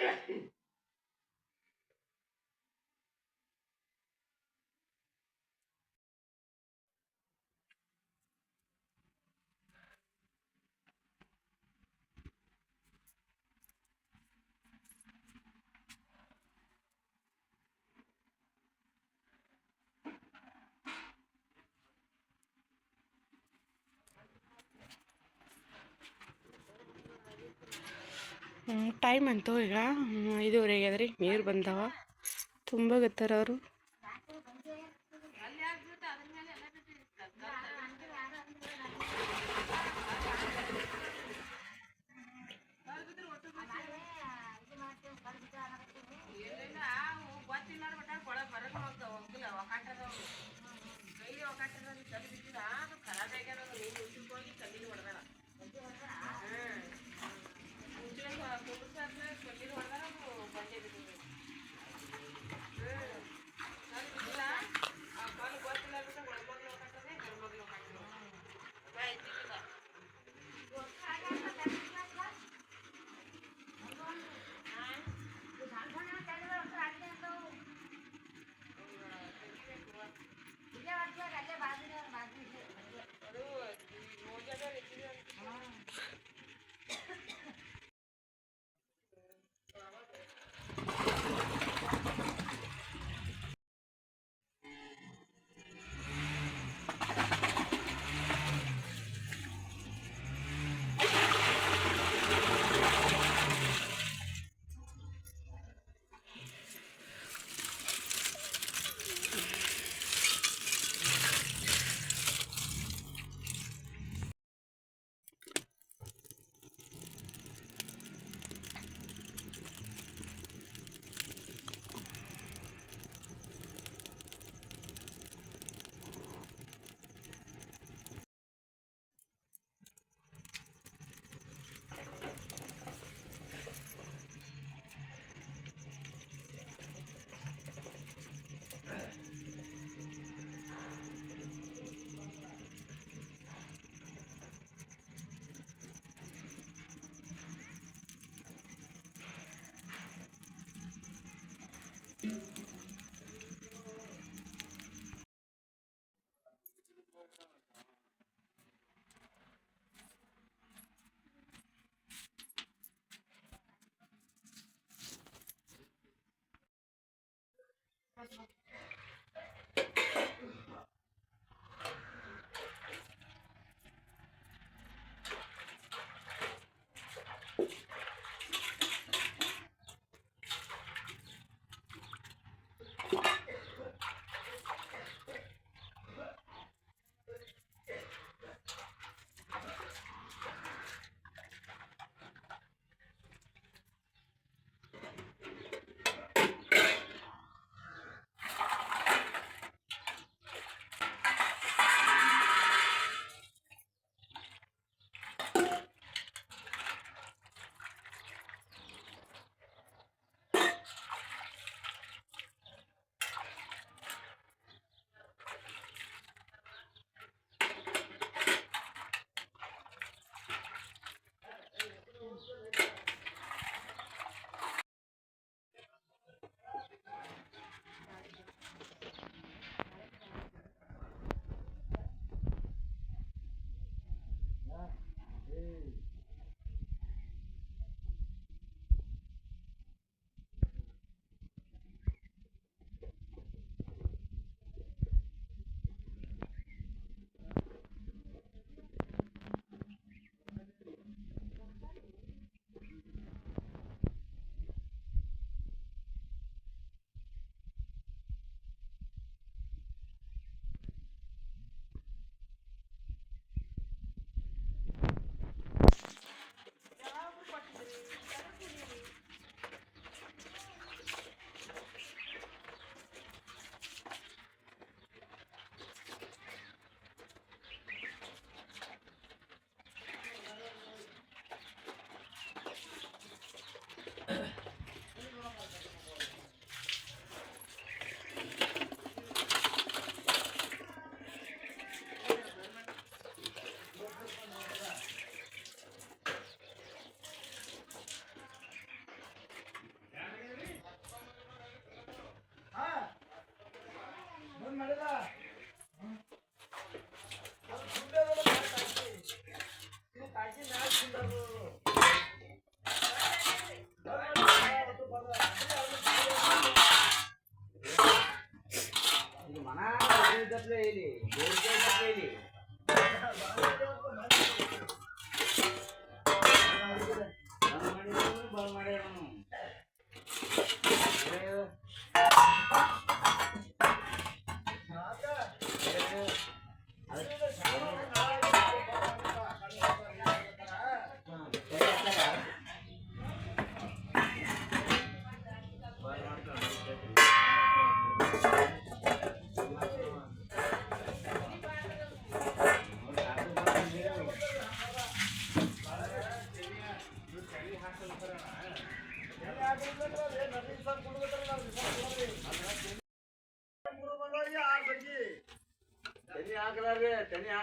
Yeah. Time ಅಂತೂ ಈಗ. ಐದುವರೆಗೆ ಐದೂವರೆಗೆ ಅದ್ರಿ ನೀರು ಬಂದಾವ. ತುಂಬ ಗತ್ತಾರ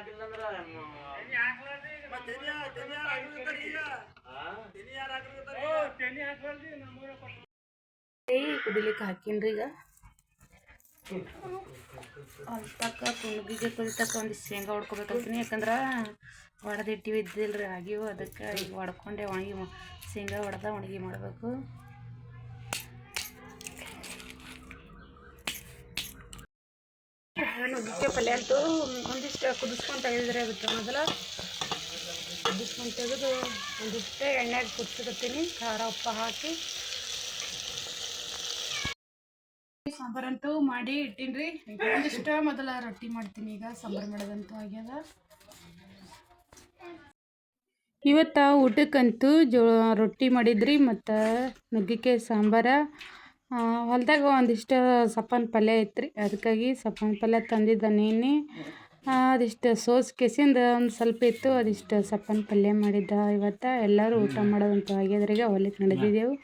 ಹಾಕಿಲ್ಲ ಅಂದ್ರ ಕುದಿಲಿಕ್ಕೆ ಹಾಕಿನ್ರಿ ಈಗ. ಅಲ್ಲಿ ತಕ್ಕ ಕುಣ್ಗಿಗೆ ಕುದಿತಕ್ಕ ಒಂದು ಶೇಂಗಾ ಹೊಡ್ಕೊಬೇಕಾಗ್ತೀನಿ ಯಾಕಂದ್ರೆ ಒಡೆದಿಟ್ಟಿವಿ ಇದ್ದಿಲ್ರಿ ಆಗಿವು. ಅದಕ್ಕೆ ಈಗ ಹೊಡ್ಕೊಂಡೆ ಒಣಗಿ ಮಾ- ಶೇಂಗಾ ಹೊಡೆದ ಒಣಗಿ ಮಾಡಬೇಕು. ನುಗ್ಗಿಕಾಯಿ ಪಲ್ಯ ಅಂತೂ ಒಂದಿಷ್ಟು ಕುದಿಸ್ಕೊಂಡು ತೆಗೆದ್ರೆ ಆಗುತ್ತೆ. ಮೊದಲ ಕುದಿಸ್ಕೊಂಡು ತೆಗೆದು ಒಂದಿಷ್ಟೇ ಎಣ್ಣೆಗೆ ಕುದಿಸ್ಕೊತೀನಿ. ಖಾರ ಉಪ್ಪ ಹಾಕಿ. ಸಾಂಬಾರಂತೂ ಮಾಡಿ ಇಟ್ಟೀನಿ ರೀ ಒಂದಿಷ್ಟು ಮೊದಲ ರೊಟ್ಟಿ ಮಾಡ್ತೀನಿ. ಈಗ ಸಾಂಬಾರು ಮಾಡೋದಂತೂ ಆಗ್ಯದ. ಇವತ್ತು ಊಟಕ್ಕಂತೂ ಜೋ ರೊಟ್ಟಿ ಮಾಡಿದ್ರಿ ಮತ್ತು ನುಗ್ಗಿಕಾಯಿ ಸಾಂಬಾರ. ಹೊಲ್ದಾಗ ಒಂದಿಷ್ಟು ಸಪ್ಪನ ಪಲ್ಯ ಐತ್ರಿ. ಅದಕ್ಕಾಗಿ ಸಪ್ಪನ ಪಲ್ಯ ತಂದಿದ್ದ ನೀನೆ ಅದಿಷ್ಟು ಸೋಸ್ ಕೆಸಿಂದ ಒಂದು ಸ್ವಲ್ಪ ಇತ್ತು. ಅದಿಷ್ಟು ಸಪ್ಪನ ಪಲ್ಯ ಮಾಡಿದ್ದ ಇವತ್ತು. ಎಲ್ಲರೂ ಊಟ ಮಾಡೋದಂತೂ ಆಗ್ಯದ್ರಿ ಈಗ ಹೊಲಕ್ಕೆ ನಡೆದಿದ್ದೆವು.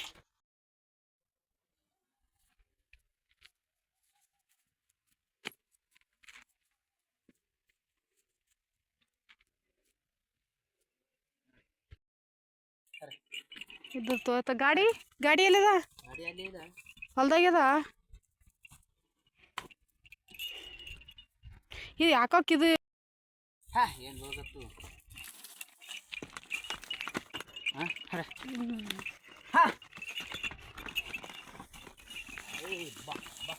ಇದು ತೋತ ಗಾಡಿ ಗಾಡಿ ಎಲ್ಲಿದ? ಹೊಲ್ದಾಗ್ಯದ? ಇದು ಯಾಕೋಕ್ ಇದು? ಹಾ ಏನ್ ಹಾ ಹರ ಹಾ ಏಯ್ ಬಾ ಬಾ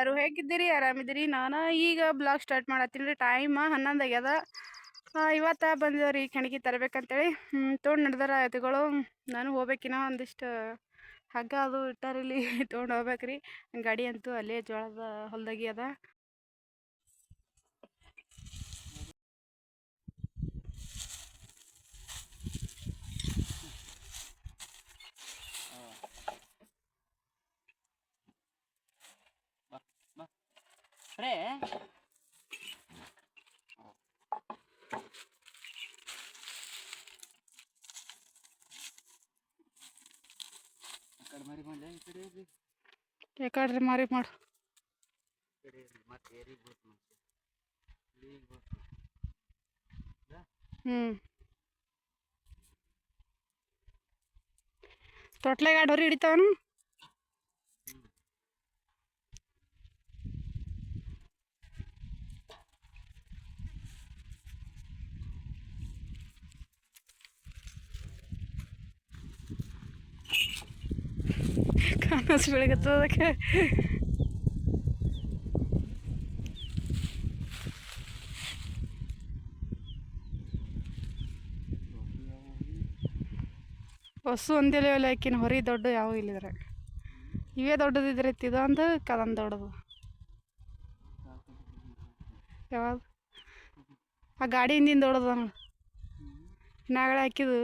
ಯಾರು ಹೇಗಿದ್ದೀರಿ? ಆರಾಮಿದ್ದೀರಿ? ನಾನು ಈಗ ಬ್ಲಾಗ್ ಸ್ಟಾರ್ಟ್ ಮಾಡತ್ತೀನಿ. ರೀ ಟೈಮ್ ಹನ್ನೊಂದು ಆಗ್ಯದ ಇವತ್ತು ರೀ ಕಣಗಿ ತರಬೇಕಂತೇಳಿ. ತೊಗೊಂಡು ನಡೆದಾರ ಎತ್ತುಗಳು ನಾನು ಹೋಗ್ಬೇಕಿನ ಒಂದಿಷ್ಟು ಹಗ್ಗ ಅದು ಇಟ್ಟಾರಿಲ್ಲಿ ತೊಗೊಂಡು ಹೋಗ್ಬೇಕ್ರಿ. ಗಾಡಿ ಅಂತೂ ಅಲ್ಲೇ ಜೋಳದ ಹೊಲ್ದಾಗಿ ಅದ. ರೇ ಕಡೆ ಮರಿ ಬಂದೆ ಈ ಕಡೆ ಹೋಗಿ ಯಾಕಡ್ರಿ ಮಾರಿ ಮಾಡು ಈ ಕಡೆ ಮತ್ತೆ ಏರಿಗೆ ಬೀಳ್ತು ಮತ್ತೆ ಇಲ್ಲಿಗೆ ಬೀಳ್ತು ಹ್ಞೂ ತೊಟ್ಲಾಗ ಎರಡು ಹೊರಿ ಹಿಡಿತಾವನು ಕನಸು ಬೆಳಗತ್ತದ ಅದಕ್ಕೆ ಹೊಸು ಒಂದೇ ಲೆವೆಲ್ ಹಾಕಿನ ಹೊರಿ ದೊಡ್ಡ ಯಾವ ಇಲ್ಲಿದ್ರೆ ಇವೇ ದೊಡ್ಡದಿದ್ರೆ ಇದು ಒಂದು ಕದನ್ ದೊಡ್ಡದು. ಯಾವಾಗ ಆ ಗಾಡಿ ಹಿಂದಿನ ದೊಡ್ಡದ ನಾಗಳೆ ಹಾಕಿದು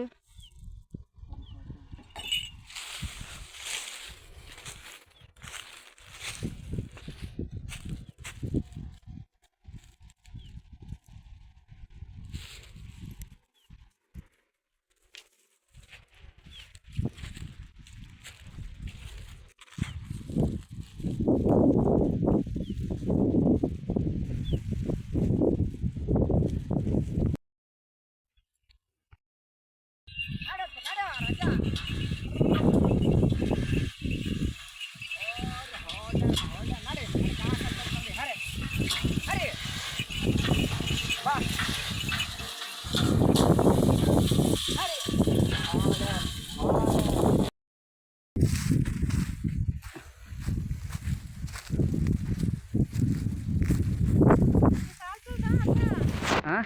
ಹಾ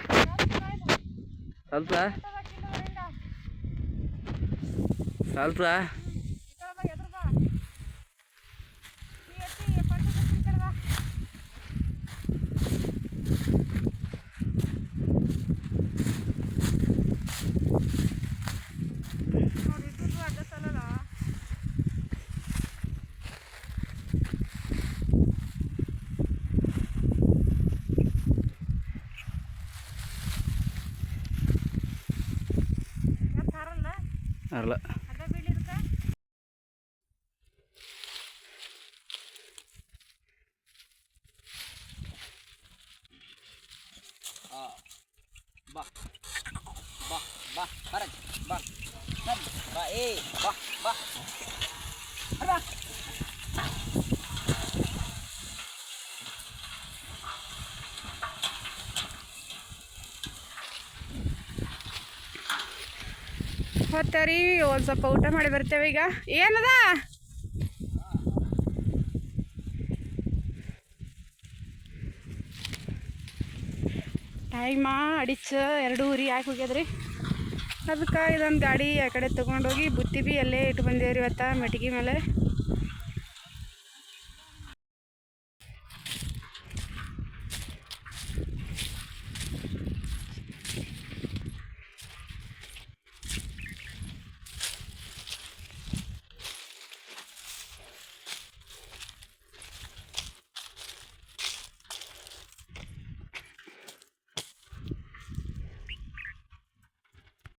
ಸ್ವಲ್ಪ Ba. ಬಾ ಬಾ. ಹೊತ್ತರಿ, ಒಂದು ಸ್ವಲ್ಪ ಊಟ ಮಾಡಿ ಬರ್ತೇವೆ ಈಗ ಏನದ ಟೈಮ ಅಡಿಚ, ಎರಡು ಊರಿ ಯಾಕೆ ಹೋಗ್ಯದ್ರಿ ಅದಕ್ಕೆ ಇದೊಂದು ಗಾಡಿ ಆ ಕಡೆ ತೊಗೊಂಡೋಗಿ ಬುತ್ತಿ ಬಿ ಅಲ್ಲೇ ಇಟ್ಟು ಬಂದೇವ್ರಿ ಇವತ್ತು ಮೆಟ್ಗಿ ಮೇಲೆ.